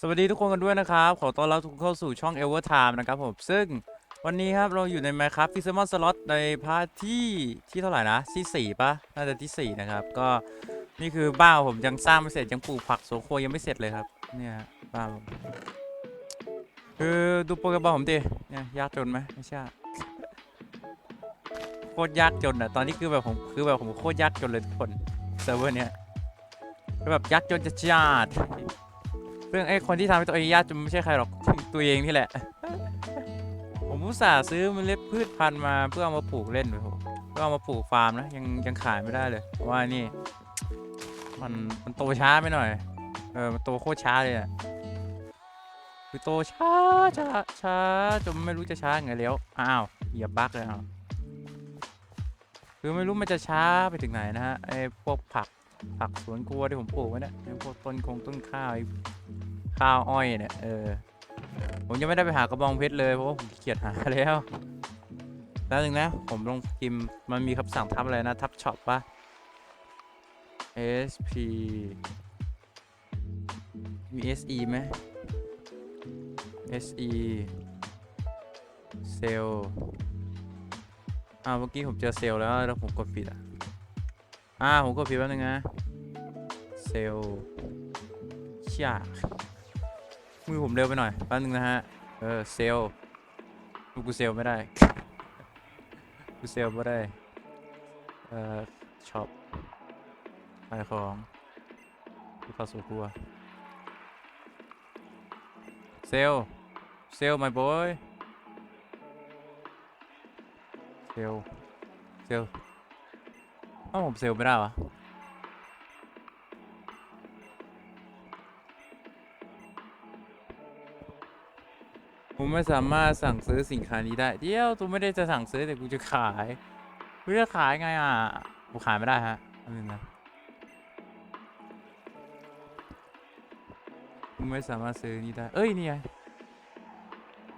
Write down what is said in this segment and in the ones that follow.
สวัสดีทุกคนกันด้วยนะครับ ขอต้อนรับทุกคนเข้าสู่ช่อง Ever Time นะครับผม ซึ่งวันนี้ครับเราอยู่ใน Minecraft f i s h e r m a n Slot ในพาร์ทที่ที่เท่าไหร่นะที่4ปะน่าจะที่ 4 นะครับ ก็นี่คือบ้านผมยังสร้างไม่เสร็จยังปลูกผักสวนครัวยังไม่เสร็จเลยครับ เนี่ยฮะบ้านผมคือดูโปรแกรมผมดิเนี่ยยากจนไหมไม่ใช่โคตรยากจนอะตอนนี้คือแบบผมคือแบบผมโคตรยากจนเลยทุกคนเซิร์ฟเวอร์เนี้ยแบบยากจนจะจัดาดซึ่งไอ้คนที่ทำให้ตัวเองยากจนไม่ใช่ใครหรอกตัวเองนี่แหละ ผมอุตส่าห์ซื้อมเมล็ดพืชพันธุ์มาเพื่อเอามาปลูกเล่นไปผมเพื่อเอามาปลูกฟาร์มนะยังยังขายไม่ได้เลยเพราะว่านี่ มันมันโตช้าไปหน่อย เออมันโตโคตรช้าเลยอะคือโตช้าช้าช้าจนไม่รู้จะช้าไงแล้วอ้าวเหยียบบั๊กเลยอ้าวคือไม่รู้มันจะช้าไปถึงไหนนะฮะไอ้พวกผัก ผักสวนครัวที่ผมปลูกไว้เนี่ยพวกต้นคงต้นข้าวไอ้ข้าวอ้อยเนี่ยเออผมยังไม่ได้ไปหากระบองเพชรเลยเพราะว่าผมเกียจหาแล้วแล้วหนึ่งนะผมลงพิมพ์มันมีคำสั่งทับอะไรนะ ทับช็อปปะ SP มี SE ไหม SE เซลอ่าเมื่อกี้ผมเจอเซลแล้วแล้วผมกดผิดอะ อ่าผมกดผิดแป๊บนึงนะ เซลเชี่ยมือผมเร็วไปหน่อยแป๊บนึงนะฮะ เออ เซลกกูเซลไม่ได้ กูเซลไม่ได้ เอ่อช็อปขายของที่เข้าสู่ครัว เซลเซล my boy เซลเซล เอ้าผมเซลไม่ได้วะผมไม่สามารถสั่งซื้อสินค้านี้ได้ เดี๋ยวตูไม่ได้จะสั่งซื้อแต่กูจะขายกูจะขายไงอะกูขายไม่ได้ฮะอันนึงนะไม่สามารถซื้อนี่ได้ เอ้ยนี่ไง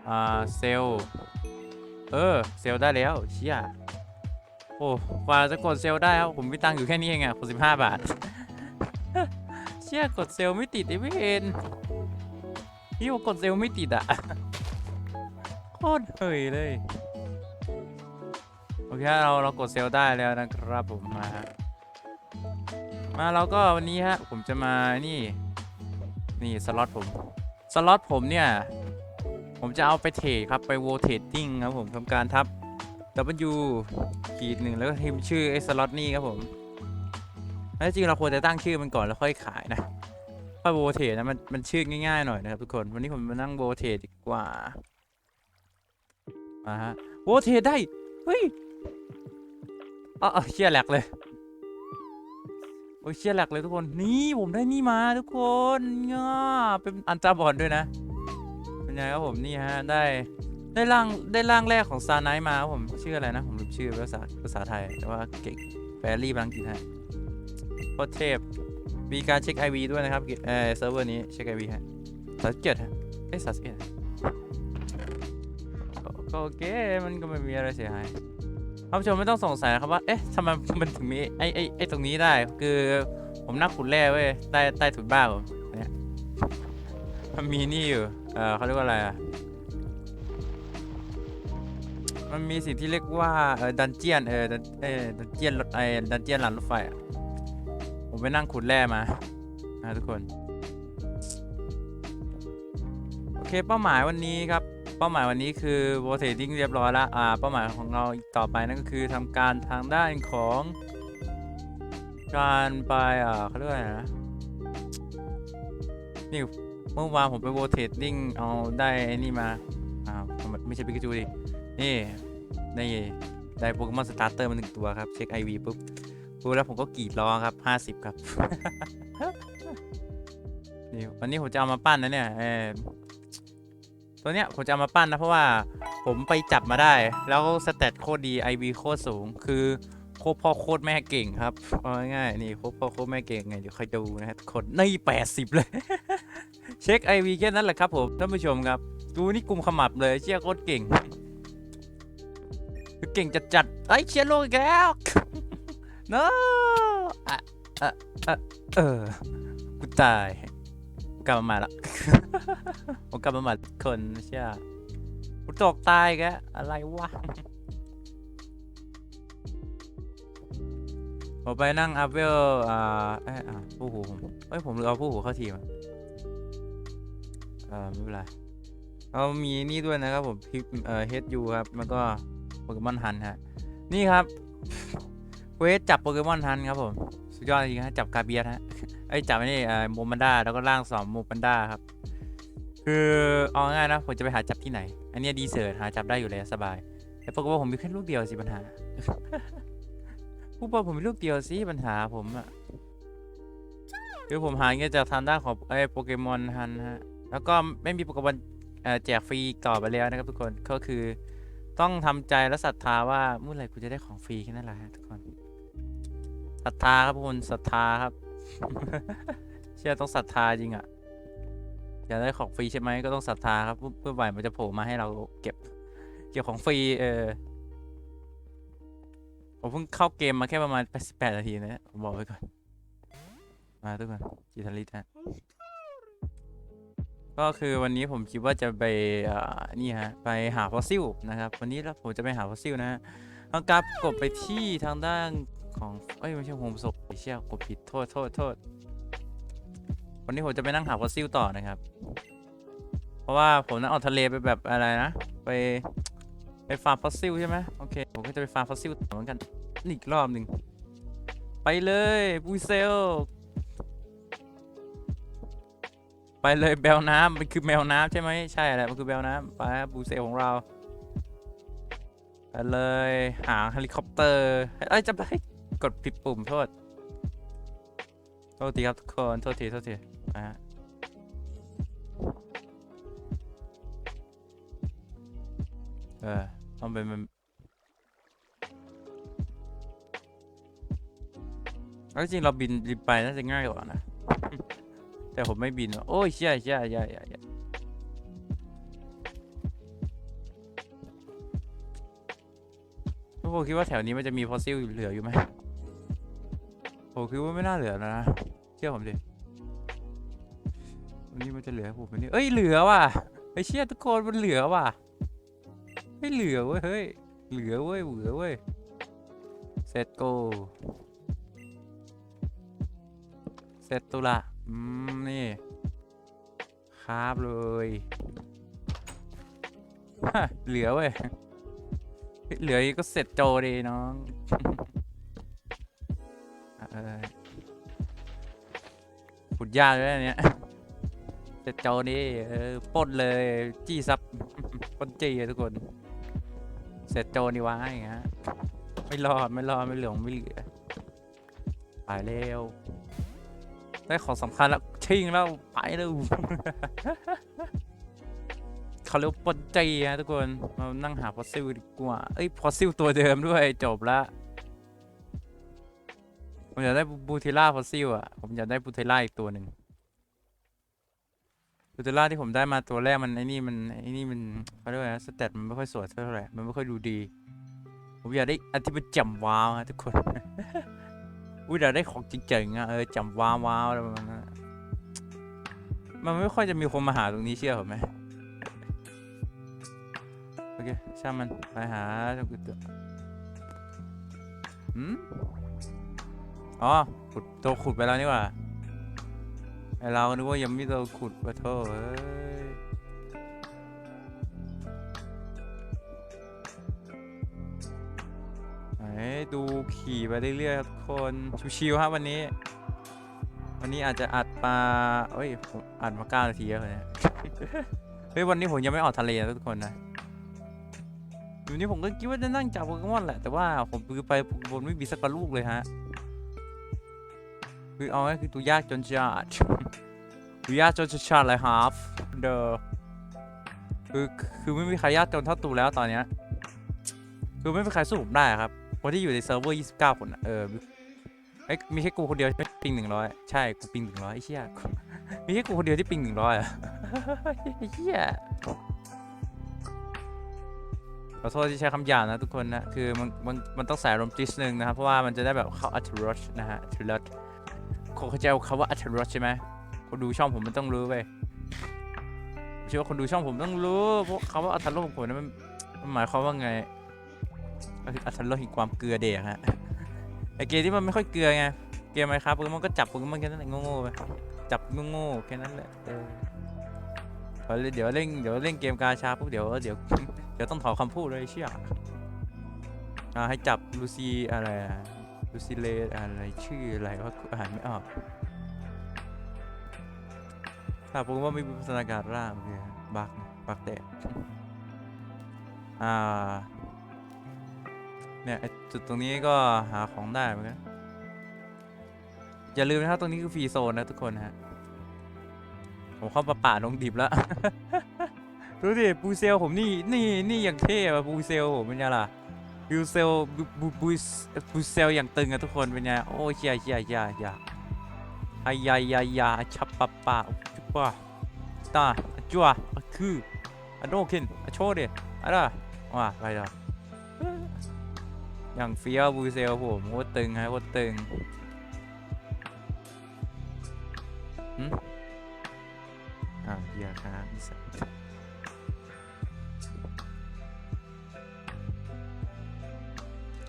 อ่าเซลเออเซลลได้แล้วเชี่ย โอ้กว่าจะกดเซลลได้ครับผมมีตังค์อยู่แค่นี้เองอะคนสิบห้าบาท เชี่ยกดเซลลไม่ติดไอ้เวนพี่ว่ากดเซลลไม่ติดอะโคตรเฮยเลยโอเคเราเรากดเซลลได้แล้วนะครับผมมามาเราก็วันนี้ฮะผมจะมานี่นี่สล็อตผมสล็อตผมเนี่ยผมจะเอาไปเทรดครับไปโวเทดดิ้งครับผมทำการทับ W ขีดหนึ่งแล้วก็พิมพ์ชื่อไอ้สล็อตนี่ครับผมแล้วจริงเราควรจะตั้งชื่อมันก่อนแล้วค่อยขายนะค่อยโวเทดนะมันมันชื่อง่ายๆหน่อยนะครับทุกคนวันนี้ผมมานั่งโวเทดดีกว่ามาฮะโวเทดได้เฮ้ยอ๋อเชี่ยแหลกเลยโอ้ยเชี่ยแหลกเลยทุกคนนี่ผมได้นี่มาทุกคนง่าเป็นอันตราบอดด้วยนะเป็นไงครับผมนี่ฮะได้ ได้ร่างได้ร่างแรกของซาไนมาผมชื่ออะไรนะ ผมลืมชื่อภาษาภาษาไทย แต่ว่าเก่งแฟรี่ภาษาอังกฤษฮะโคตรเทพมีการเช็ค IV ด้วยนะครับเออเซิร์ฟเวอร์นี้เช็ค IV ฮะสามสิบเจ็ดฮะเอ้สามสิบเอ็ดก็โอเคมันก็ไม่มีอะไรเสียหายท่านผู้ชมไม่ต้องสงสัยนะครับว่า เอ๊ะทำไมมันถึงมีไอ้ไอ้ไอ้ตรงนี้ได้ คือผมนั่งขุดแร่เว้ยใต้ใต้ถุนบ้านผมเนี่ยมันมีนี่อยู่ เออเขาเรียกว่าอะไรอะ มันมีสิ่งที่เรียกว่าเออดันเจียนเออดันเออดันเจียนรถไอ้ดันเจียนหลังรถไฟอะผมไปนั่งขุดแร่มานะทุกคน โอเคเป้าหมายวันนี้ครับ เป้าหมายวันนี้คือ rotating เรียบร้อยล้วอ่าเป้าหมายของเราอีกต่อไปนั่นก็คือทำการทางด้านของการไปอ่าเขาเรียกว่าอะไรนะนี่เมื่อวานผมไป rotating เอาได้ไอ้นี่มาอ่าไม่ใช่ปิกาจูดิ นี่นี่ได้โปเกมอนสตาร์เตอร์มาหนึ่งตัวครับ เช็ค IV ปุ๊บปุ๊บแล้วผมก็กรีดร้องครับ50ครับ นี่วันนี้ผมจะเอามาปั้นนะเนี่ยเออตัวเนี้ยผมจะเอามาปั้นนะเพราะว่าผมไปจับมาได้ แล้วสเตตโคตรดี IV โคตรสูง คือโคตรพ่อโคตรแม่เก่งครับเอาง่ายๆนี่โคตรพ่อโคตรแม่เก่งไงเดี๋ยวค่อยดูนะฮะคนนี่80เลย เช็ค IV แค่นั้นแหละครับผมท่านผู้ชมครับ ดูนี่กลุ่มขมับเลยเชี่ยโคตรเก่ง เก่งจัดจัดๆไอ้เชียร์โลกอีกแล้ว no อะอะอะเออกูตายกลับมาใหม่ละผมกลับมาใหม่คนเชื่อกูตกตายแกอะไรวะผมไปนั่งอัพเวลอ่าเอ้ยอะผู้หูผมเอ้ยผมลืมเอาผู้หูเข้าทีมอะเออไม่เป็นไรเรามีนี่ด้วยนะครับผมพิเอ่อเฮดยูครับ แล้วก็ เกมอนฮันฮะ นี่ครับเวสจับโปเกมอนฮันครับผมสุดยอดจริงฮะจับกาเบียฮะไอ้จับไอ้นี่เอ่อโมมันด้าแล้วก็ล่างสองโมมันด้าครับ คือเอาง่ายนะผมจะไปหาจับที่ไหน อันนี้ดีเสิร์ชหาจับได้อยู่แล้วสบาย แต่ปรากฏว่าผมมีแค่ลูกเดียวสิปัญหาผู้บอกผมมีลูกเดียวสิปัญหาผมอะคือผมหาเงี้ยจากทางด้านของไอ้โปเกมอนฮันฮะแล้วก็ไม่มีโปเกมอนเอ่อแจกฟรีต่อไปแล้วนะครับทุกคนก็คือ ต้องทำใจและศรัทธาว่าเมื่อไหร่กูจะได้ของฟรีแค่นั้นแหละฮะทุกคนศรัทธาครับทุกคนศรัทธาครับ เชื่อต้องศรัทธาจริงอะอยากได้ของฟรีใช่ไหมก็ต้องศรัทธาครับเพื่อเพื่อไหวมันจะโผล่มาให้เราเก็บ เก็บของฟรีเออผมเพิ่งเข้าเกมมาแค่ประมาณ88นาทีนะผมบอกไว้ก่อนมาทุกคนจิตาลิตฮะ ก็คือวันนี้ผมคิดว่าจะไปนี่ฮะไปหาฟอสซิลนะครับวันนี้แล้วผมจะไปหาฟอสซิลนะฮะต้องกราฟกดไปที่ทางด้านของเอ้ยไม่ใช่โฮมศพเชี่ยกดผิดโทษโทษโทษวันนี้ผมจะไปนั่งหาฟอสซิลต่อนะครับ เพราะว่าผมนั่งออกทะเลไปแบบอะไรนะ ไปไปฟาร์มฟอสซิลใช่ไหมโอเคผมก็จะไปฟาร์มฟอสซิลเหมือนกันอีกรอบหนึ่งไปเลยบูเซล ไปเลยแบลน้ำมันคือแมวน้ำใช่ไหมใช่แหละมันคือแบลน้ำไปครับบูเซลของเราไปเลยหาเฮลิคอปเตอร์เอ้ยจะไปกดผิดปุ่มโทษโทษทีครับทุกคนโทษทีโทษทีนะฮะเออต้องเป็นมันจริงเราบินบินไปน่าจะง่ายกว่านะ แต่ผมไม่บินว่ะโอ้ยเชี่ยเชี่ยเชี่ยเชี่ยเชี่ยทุกคนคิดว่าแถวนี้มันจะมีฟอสซิลเหลืออยู่ไหมผมคิดว่าไม่น่าเหลือแล้วนะ เชื่อผมดิวันนี้มันจะเหลือผมวันนี้เอ้ยเหลือว่ะไอ้เชี่ยทุกคนมันเหลือว่ะไม่เหลือเว้ยเฮ้ยเหลือเว้ยเหลือเว้ยเซตโกเซตตุละอืม นี่ ครับเลยเหลือเว้ย เหลืออีกก็เสร็จโจดีน้องอขุดยากเลยอันเนี้ยเสร็จโจนี่เออป้นเลย จี้ซับป้นจี้ทุกคน เสร็จโจนี่วะอย่างเงี้ยไม่รอด ไม่รอด ไม่เหลืองไม่เหลือ ไปเร็ว ได้ของสำคัญแล้วชิงแล้วไปเร็วเขาเรียกว่าปล้นจี้ฮะทุกคนมานั่งหาฟอสซิลดีกว่า เอ้ยฟอสซิลตัวเดิมด้วยจบละผมอยากได้บูเทล่าฟอสซิลอะผมอยากได้บูเทล่าอีกตัวหนึ่งบูเทล่าที่ผมได้มาตัวแรกมันไอ้นี่มันไอ้นี่มันเขาเรียกว่าสเตตมันไม่ค่อยสวยเท่าไหร่มันไม่ค่อยดูดี ผมอยากได้อันที่มันจ่มว้าวฮะทุกคน อุ้ยอยาได้ของจริงๆอะเออจ่มว้าวว้าวอะไรประมาณนั้นอะมันไม่ค่อยจะมีคนมาหาตรงนี้เชื่อผมไหมโอเคช่างมันไปหาตรงอื่นเถอะหืมอ๋อขุดตัวขุดไปแล้วนี่หว่าไอเรานึกว่ายังไม่ตัวขุดปะโถเอ้ย ดูขี่ไปเรื่อยๆครับทุกคนชิวๆครับวันนี้ วันนี้อาจจะอัดมาเอ้ยผมอัดมาเก้านาทีแล้วเนี่ยเฮ้ยวันนี้ผมยังไม่ออกทะเลนะทุกคนนะอยู่นี้ผมก็คิดว่าจะนั่งจับโปเกมอนแหละแต่ว่าผมคือไปโปเกมอนไม่มีสักลูกเลยฮะคือเอาง่ายคือตัวยากจนชาดตัวยากจนชาดเลยฮาฟเดอคือคือไม่มีใครยากจนเท่าตูแล้วตอนเนี้ยคือไม่มีใครสู้ผมได้ครับ คนที่อยู่ในเซิร์ฟเวอร์29คนอะเออเอ้ยมีแค่กูคนเดียวที่ปิง100ใช่กูปิง100ไอ้เชี่ยมีแค่กูคนเดียวที่ปิง100อะไอ้เชี่ยขอโทษที่ใช้คำหยาบนะทุกคนนะ คือมันมันมันต้องใส่อารมณ์จิสนึงนะครับ เพราะว่ามันจะได้แบบเข้าอัตรสนะฮะอัตรสคงเข้าใจคำว่าอัตรสใช่ไหมคนดูช่องผมมันต้องรู้ไปผมเชื่อว่าคนดูช่องผมต้องรู้เพราะคำว่าอัตโลของผมนั้นมันมันหมายความว่าไง ก็คืออัตโลแห่งความเกลือเด็กฮะไอเกมที่มันไม่ค่อยเกลือไงเกมไหมครับมันก็จับโปเกมอนแค่นั้นแหละโง่ๆไปจับโง่ๆแค่นั้นแหละเออพอเดี๋ยวเล่นเดี๋ยวเล่นเกมกาชาปุ๊บเดี๋ยวเดี๋ยวเดี๋ยวต้องถอนคำพูดเลยเชี่ยอ่าให้จับลูซีอะไรลูซิเลสอะไรชื่ออะไรว่ากูอ่านไม่ออกถ้าผมว่าไม่มีพัฒนาการร่างโอเคบักบักแตกอ่า เนี่ยไอ้จุดตรงนี้ก็หาของได้เหมือนกันอย่าลืมนะครับตรงนี้คือฟรีโซนนะทุกคนฮะผมเข้าป่าป่าลงดิบแล้ว ดูดิปูเซลผมนี่นี่นี่อย่างเท่อะปูเซลผมเป็นไงล่ะบูเซลบูบูบูเซลอย่างตึงอะทุกคนเป็นไงโอ้ยยเฮียเฮียเฮียายายายายาชับปะปะจุปะตาจัวคืออะโดคินอะโชว์ดิอะไรว่าไปต่อ อย่างเฟี้ยวบูเซลผมโคตรตึงฮะโคตรตึงหืมอ้าเฮียครับอีสัส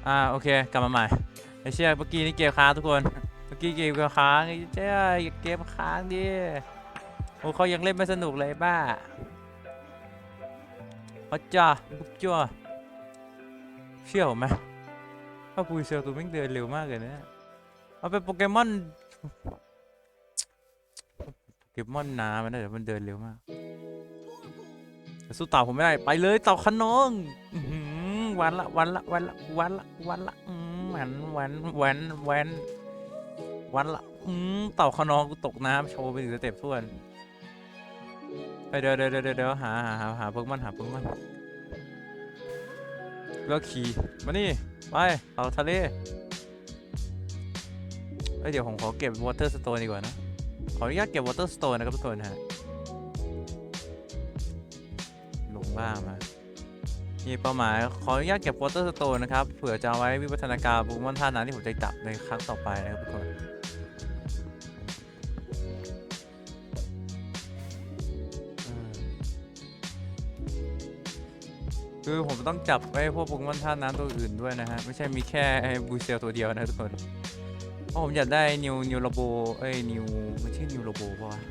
อ่าโอเคกลับมาใหม่ไอเชี่ยเมื่อกี้นี่เกมค้างทุกคนเมื่อกี้เกมค้างไอ้เจ้าอย่าเกมค้างดิโอ้เขายังเล่นไม่สนุกเลยบ้าพระจ้าบุกจ้าเชื่อผมไหม ว่าปูเซลตัวแม่งเดินเร็วมากเลยเนะเอาเป็นโปเกมอนโปเกมอนน้ำมันนะเดี๋ยวมันเดินเร็วมากแต่สู้เต่าผมไม่ได้ไปเลยเต่าขนองวันละวันละวันละวันละวันละอืมวันวันวันวันวันละอืมเต่าขนองกูตกน้ำโชว์ไปถึงสเต็ปส่วนไปเดี๋ยวเดี๋ยวเดี๋ยวเดี๋ยวหาหาหาหาโปเกมอนหาโปเกมอน แล้วขี่มานี่ไปเต่าทะเลเอ้ยเดี๋ยวผมขอเก็บวอเตอร์สโตนดีกว่านะ ขออนุญาตเก็บวอเตอร์สโตนนะครับทุกคนฮะลงบ้ามามีเป้าหมายขออนุญาตเก็บ Water Stone นะครับ เผื่อจะเอาไว้วิวัฒนาการโปเกมอนท่านั้นที่ผมจะจับในครั้งต่อไปนะครับทุกคน คือผมต้องจับไอ้พวกโปเกมอนท่าน้ำตัวอื่นด้วยนะฮะ ไม่ใช่มีแค่ไอ้บูเซลตัวเดียวนะทุกคน เพราะผมอยากได้นิวนิวโรโบเอ้ยนิวมันชื่อนิวโรโบป่าะ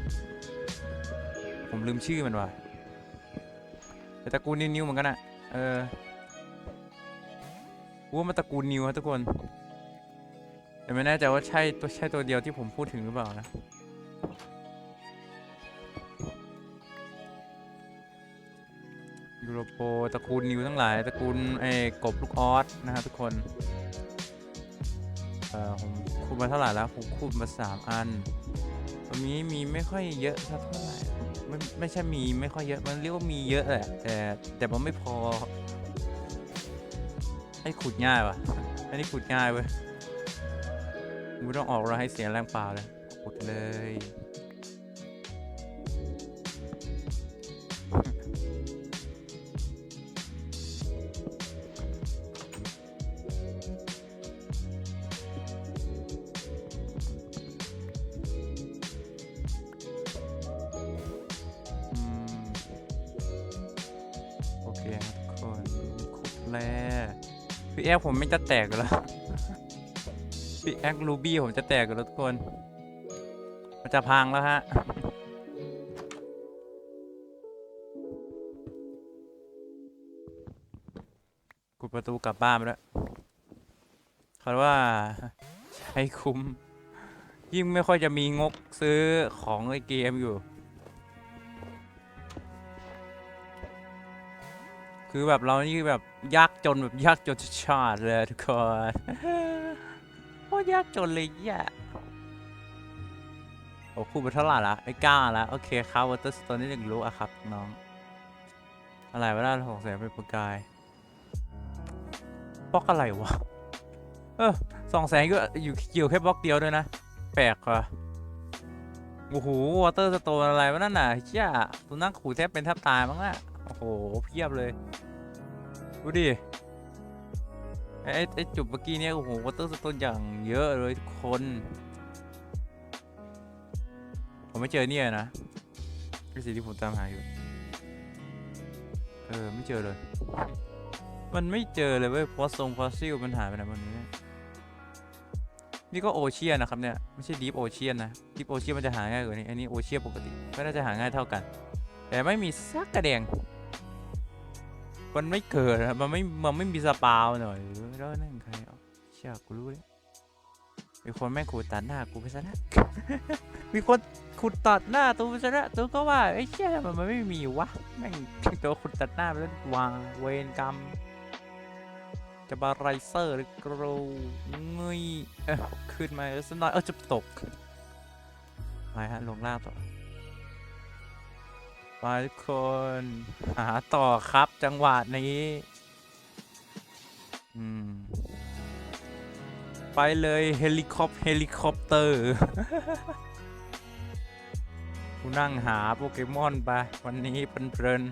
ผมลืมชื่อมันว่ะแต่ตระกูลนิวนิวเหมือนกันอะเออว่ามันตระกูลนิวครับทุกคนแต่ไม่แน่ใจว่าใช่ตัวใช่ตัวเดียวที่ผมพูดถึงหรือเปล่านะ รโปตระกูลนิวทั้งหลายตระกูลไอ้กบลูกออสนะฮะทุกคนเออผมคูณมาเท่าไหร่แล้วผมคูณมาสามอันตรงนี้มีไม่ค่อยเยอะสักเท่าไหร่ไม่ไม่ใช่มีไม่ค่อยเยอะมันเรียกว่ามีเยอะแหละแต่แต่มันไม่พอให้ขุดง่ายว่ะอันนี้ขุดง่ายเว้ยไม่ต้องออกเราให้เสียงแรงเปล่าเลยขุดเลย แร่พี่แอ๊กผมไม่จะแตกแล้วพี่แอ๊กรูบี้ผมจะแตกอยู่แล้วทุกคน มันจะพังแล้วฮะกดประตูกลับบ้านไปแล้วเขาว่าใช้คุ้ม ยิ่งไม่ค่อยจะมีงกซื้อของในเกมอยู่ คือแบบเรานี่แบบยากจนแบบยากจนชาติเลยทุกคนโคตรยากจนเลยแย่โอ้คูณไปเท่าไหร่ละไอ้ก้าละโอเคครับวอเตอร์สโตนนี่หนึ่งรู้อะครับน้อง อะไรวะน่าสงสัยเป็นประกายบล็อกอะไรวะ เออสองแสงอยู่อยู่เกี่ยวแค่บล็อกเดียวด้วยนะ แปลกว่ะโอ้โหวอเตอร์สโตนอะไรวะนั่นน่ะเชี่ยตัวนั่งขู่แทบเป็นแทบตายมั้งอะโอ้โหเพียบเลย ดูดิ ไอ้ไอ้ไอจุดเมื่อกี้เนี่ยโอ้โหวอเตอร์สโตนอย่างเยอะเลยทุกคน ผมไม่เจอเนี่ยนะคือสิ่งที่ผมตามหาอยู่ เออ ไม่เจอเลย มันไม่เจอเลยเว้ยฟอสซงฟอสซิลมันหายไปไหนหมดเนี่ยนี่ก็โอเชียนนะครับเนี่ย ไม่ใช่ดีฟโอเชียนนะดีฟโอเชียนมันจะหาง่ายกว่านี้ อันนี้โอเชียนปกติ ก็น่าจะหาง่ายเท่ากัน แต่ไม่มีสักกระแดง มันไม่เกิดอะมันไม่ มันไม่มีสปาวหน่อยหรือแล้วนั่นใครเอาเชื่อกูรู้เลยมีคนแม่งขูดตัดหน้ากูไปซะนะ มีคนขุดตัดหน้าตูไปซะนะตูก็ว่าไอ้เชี่ยมันไม่มีวะ แม่งตัวขุดตัดหน้าไปแล้ววางเวรกรรม จะบาไรเซอร์หรือกรูเงยเอ้าขึ้นมาสักหน่อยเออจะตกไปฮะลงล่างต่อ ไปทุกคนหาต่อครับจังหวะนี้ อืม ไปเลยเฮลิคอปเฮลิคอปเตอร์กูนั่งหาโปเกมอนไปวันนี้เพลิน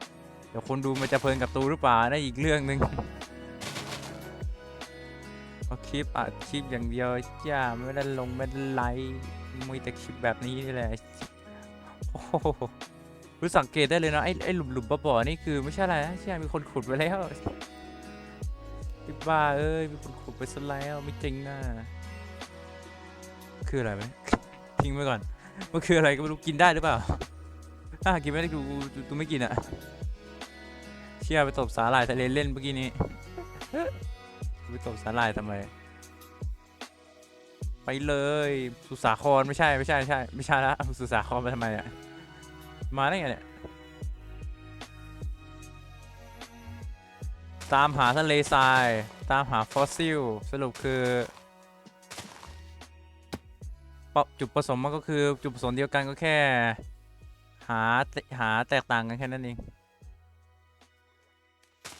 ๆเดี๋ยวคนดูมันจะเพลินกับตูหรือเปล่านั่นอีกเรื่องหนึ่งเพราคลิปอัดคลิปอย่างเดียวจ้าไม่ได้ลงไม่ได้ไลค์มีแต่คลิปแบบนี้นี่แหละโอ้ รู้สังเกตได้เลยนะไอ้ไอ้หลุมหลุมๆบ่อๆนี่คือไม่ใช่อะไรนะใช่มีคนขุดไว้แล้วพี่บ้าเอ้ยมีคนขุดไปซะแล้วไม่จริงนะคืออะไรไหมทิ้งไว้ก่อนมันคืออะไรก็ไม่รู้กินได้หรือเปล่าถ้ากินไม่ได้กูกูกูไม่กินอะเชี่ยไปตบสาหร่ายทะเลเล่นเมื่อกี้นี้ไปตบสาหร่ายทำไมไปเลยสุสาครไม่ใช่ไม่ใช่ไม่ใช่ไม่ใช่ละสุสาครมาทำไมอะ มาได้ไงเนี่ย ตามหาทะเลทราย ตามหาฟอสซิล สรุปคือป้าจุดประสงค์มันก็คือจุดประสงค์เดียวกันก็แค่ หาหาแตกต่างกันแค่นั้นเอง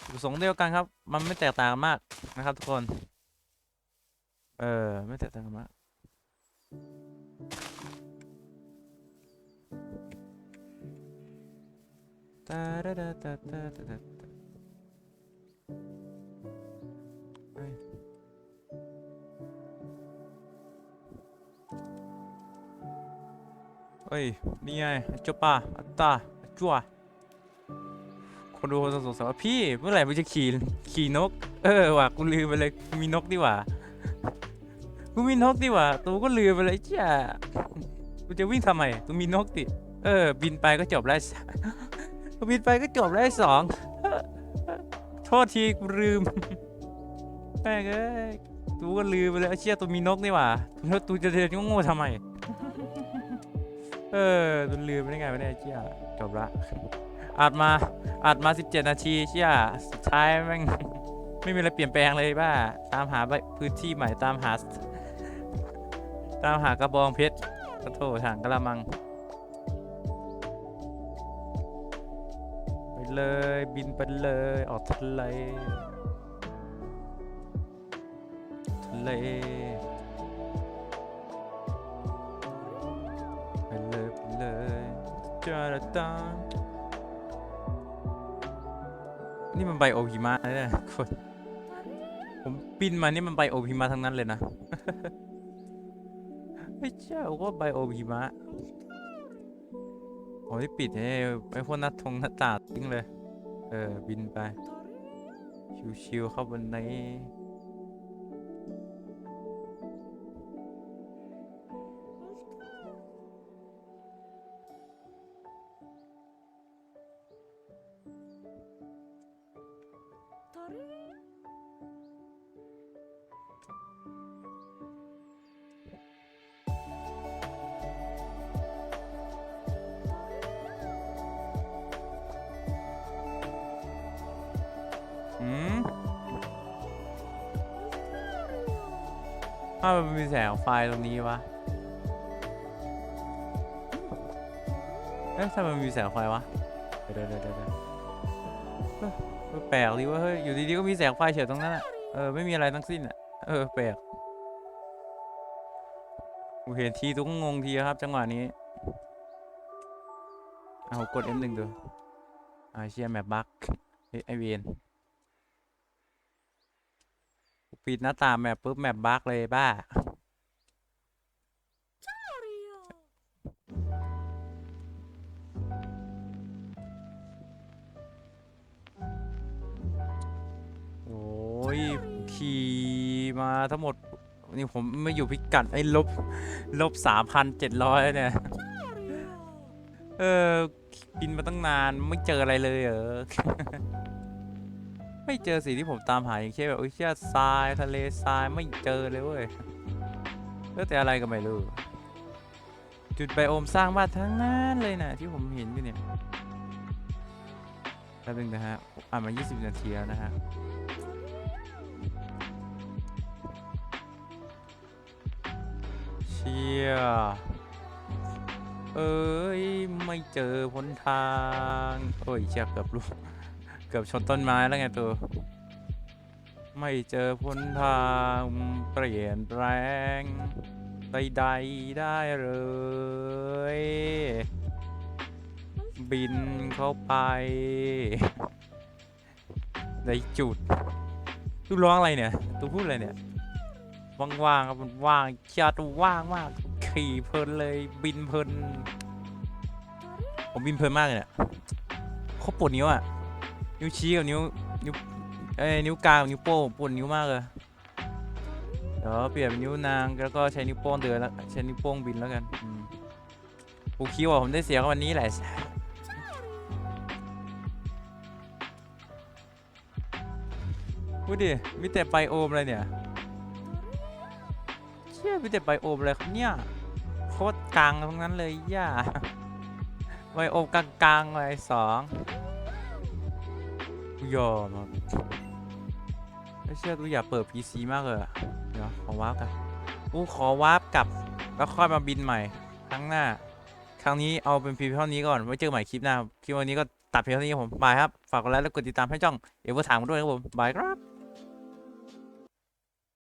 จุดประสงค์เดียวกันครับ มันไม่แตกต่างมากนะครับทุกคน เออ ไม่แตกต่างกันมาก ตาตาตาตาตาตาเอ้ยเอ้ย นี่ไงจบป่ะอัตตาจั่วคนดูคนสงสัยว่าพี่เมื่อไหร่มึงจะขี่ขี่นก เออว่ะกูลืมไปเลยกูมีนกดีกว่ากูมีนกดีกว่าตูก็ลืมไปเลยจ้ากูจะวิ่งทำไมตูมีนกดิเออ บินไปก็จบแล้ว บินไปก็จบแล้วสอง โทษทีกูลืมแม่งเอ้ยตูก็ลืมไปเลยเชี่ยตูมีนกนี่หว่าแล้วตูจะเดินโง่ๆทำไม เออตูลืมไปได้ไงวะเนี่ยเชี่ยจบละอัดมาอัดมา 17 นาทีเชี่ยสุดท้ายแม่ง ไม่มีอะไรเปลี่ยนแปลงเลยบ้า ตามหาพื้นที่ใหม่ตามหา ตามหากระบองเพชรกระโถถังกระมัง เลย บินไปเลยออกทะเลทะเลไปเลยไปเลยจาราตานนี่มันไบโอหิมะเนี่ยคนผมบินมานี่มันไบโอหิมะทั้งนั้นเลยนะ ไม่ใช่ว่าไบโอหิมะ โอ้ยปิดให้ไอ้พวกหนัดทงหน้าตาทิ้งเลย เออ บินไป ชิวๆเข้าบนใน ถ้ามันมีแสงไฟตรงนี้วะเอ๊ะถ้ามันมีแสงไฟวะ เดี๋ยวเดี๋ยวเดี๋ยวเดี๋ยวเฮ้ยเออแปลกดีว่าเฮ้ย อยู่ดีๆก็มีแสงไฟเฉยตรงนั้นอะ เออ ไม่มีอะไรทั้งสิ้นอะ เออ แปลกกูเห็นทีตุ้งงงทีครับ จังหวะนี้ เอากด F1 ดูอ่าเชียแมปบั๊กเฮ้ยไอเวน ปิดหน้าตาแมปปุ๊บแมปบักเลยบ้า โอ้ยขี่มาทั้งหมด นี่ผมไม่อยู่พิกัดไอ้ลบ ลบสามพันเจ็ดร้อยเนี่ย เออบินมาตั้งนานไม่เจออะไรเลยเหรอ ไม่เจอสิ่งที่ผมตามหาอย่างเช่นแบบโอ้ยเชี่ยทรายทะเลทรายไม่เจอเลยเว้ยเออแต่อะไรก็ไม่รู้จุดไบโอมสร้างบ้านทั้งนั้นเลยนะที่ผมเห็นอยู่เนี่ยแป๊บนึงนะฮะอ่านมา 20 นาทีแล้วนะฮะเชี่ยเอ้ย ไม่เจอหนทาง โอ้ยเชี่ยเกือบลูก เกือบชนต้นไม้แล้วไงตัว ไม่เจอหนทางเปลี่ยนแปลงใดๆได้เลย บินเข้าไป ในจุดตูร้องอะไรเนี่ยตูพูดอะไรเนี่ย ว่างๆครับมันว่างชียตูว่างมาก ขี่เพลินเลยบินเพลิน ผมบินเพลินมากเลยเนี่ยโคตรปวดนิ้วอะ นิ้วชี้กับนิ้วนิ้วเอ้ยนิ้วกลางกับนิ้วโป้งปวดนิ้วมากเลยเดี๋ยวเปลี่ยนเป็นนิ้วนางแล้วก็ใช้นิ้วโป้งเดินแล้วใช้นิ้วโป้งบินแล้วกันอืมกูคิดว่าผมได้เสียกับวันนี้แหละพูดดิมีแต่ไบโอมอะไรเนี่ยเชี่ยมีแต่ไบโอมอะไรครับเนี่ยโคตรกลางทั้งนั้นเลยย่าไบโอมกลางๆเลยสอง กูยอมครับไม่เชื่อกูอยากเปิด PC มากเลยอะเดี๋ยวขอวาร์ปกันกูขอวาร์ปกลับแล้วค่อยมาบินใหม่ครั้งหน้า ครั้งนี้เอาเป็นพีเท่านี้ก่อนไว้เจอใหม่คลิปหน้าคลิปวันนี้ก็ตัดเพียงเท่านี้ครับผมบายครับฝากกดไลค์และกดติดตามให้จ่องเอเวอร์ถามกันด้วยครับผมบายครับ